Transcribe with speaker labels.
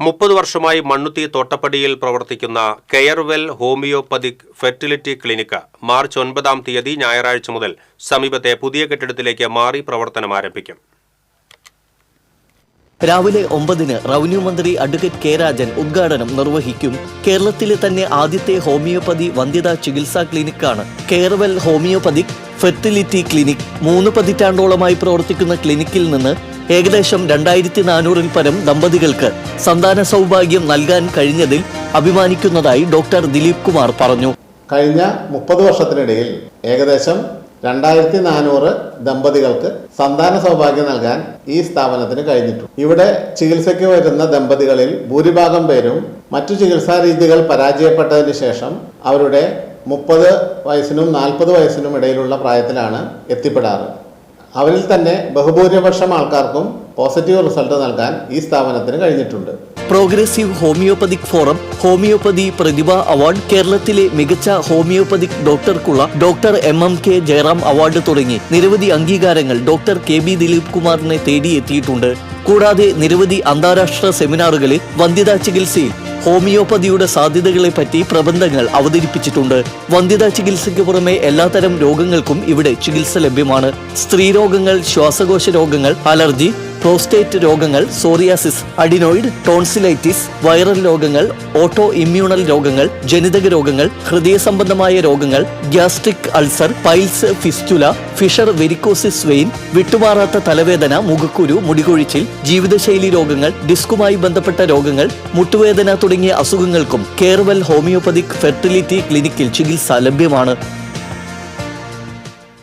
Speaker 1: മുപ്പത് വർഷമായി മണ്ണുത്തി തോട്ടപ്പടിയിൽ പ്രവർത്തിക്കുന്ന Carewell homeopathic fertility clinic March ഒൻപതാം തീയതി ഞായറാഴ്ച മുതൽ സമീപത്തെ പുതിയ കെട്ടിടത്തിലേക്ക് മാറി പ്രവർത്തനം ആരംഭിക്കും.
Speaker 2: രാവിലെ ഒമ്പതിന് റവന്യൂ മന്ത്രി അഡ്വക്കേറ്റ് കെ രാജൻ ഉദ്ഘാടനം നിർവഹിക്കും. കേരളത്തിലെ തന്നെ ആദ്യത്തെ ഹോമിയോപ്പതി വന്ധ്യതാ ചികിത്സാ ക്ലിനിക്കാണ്. Carewell homeopathic fertility clinic. മൂന്ന് പതിറ്റാണ്ടോളമായി പ്രവർത്തിക്കുന്ന ക്ലിനിക്കിൽ നിന്ന് ഏകദേശം രണ്ടായിരത്തി നാനൂറിൽ പരം ദമ്പതികൾക്ക് സന്താന സൗഭാഗ്യം നൽകാൻ കഴിഞ്ഞതിൽ അഭിമാനിക്കുന്നതായി ഡോക്ടർ ദിലീപ് കുമാർ പറഞ്ഞു.
Speaker 3: കഴിഞ്ഞ മുപ്പത് വർഷത്തിനിടയിൽ ഏകദേശം രണ്ടായിരത്തി നാനൂറ് ദമ്പതികൾക്ക് സന്താന സൗഭാഗ്യം നൽകാൻ ഈ സ്ഥാപനത്തിന് കഴിഞ്ഞിട്ടുണ്ട് ഇവിടെ ചികിത്സയ്ക്ക് വരുന്ന ദമ്പതികളിൽ ഭൂരിഭാഗം പേരും മറ്റു ചികിത്സാ രീതികൾ പരാജയപ്പെട്ടതിന് ശേഷം അവരുടെ മുപ്പത് വയസ്സിനും നാൽപ്പത് വയസ്സിനും ഇടയിലുള്ള പ്രായത്തിലാണ് എത്തിപ്പെടാറ്. അവരിൽ തന്നെ ബഹുഭൂരിപക്ഷം ആൾക്കാർക്കും പോസിറ്റീവ് റിസൾട്ട് നൽകാൻ ഈ സ്ഥാപനത്തിന് കഴിഞ്ഞിട്ടുണ്ട്.
Speaker 2: Progressive homeopathic forum homeopathy Prathibha award കേരളത്തിലെ മികച്ച homeopathic ഡോക്ടർക്കുള്ള doctor M M K Jayaram award തുടങ്ങി. നിരവധി അംഗീകാരങ്ങൾ ഡോക്ടർ കെ ബി ദിലീപ് കുമാറിനെ തേടിയെത്തിയിട്ടുണ്ട്. കൂടാതെ നിരവധി അന്താരാഷ്ട്ര സെമിനാറുകളിൽ വന്ധ്യതാ ചികിത്സയിൽ ഹോമിയോപ്പതിയുടെ സാധ്യതകളെ പറ്റി പ്രബന്ധങ്ങൾ അവതരിപ്പിച്ചിട്ടുണ്ട്. വന്ധ്യതാ ചികിത്സയ്ക്ക് പുറമെ എല്ലാത്തരം രോഗങ്ങൾക്കും ഇവിടെ ചികിത്സ ലഭ്യമാണ്. സ്ത്രീരോഗങ്ങൾ ശ്വാസകോശ രോഗങ്ങൾ അലർജി പ്രോസ്റ്റേറ്റ് രോഗങ്ങൾ സോറിയാസിസ് അഡിനോയിഡ് ടോൺസിലൈറ്റിസ് വൈറൽ രോഗങ്ങൾ ഓട്ടോ ഇമ്മ്യൂണൽ രോഗങ്ങൾ ജനിതക രോഗങ്ങൾ ഹൃദയ സംബന്ധമായ രോഗങ്ങൾ gastric ulcer piles fistula fissure varicosis vein വിട്ടുമാറാത്ത തലവേദന മുഖക്കുരു മുടികൊഴിച്ചിൽ ജീവിതശൈലി രോഗങ്ങൾ ഡിസ്കുമായി ബന്ധപ്പെട്ട രോഗങ്ങൾ മുട്ടുവേദന തുടങ്ങിയ അസുഖങ്ങൾക്കും കേർവൽ ഹോമിയോപ്പതിക് ഫെർട്ടിലിറ്റി ക്ലിനിക്കിൽ ചികിത്സ ലഭ്യമാണ്.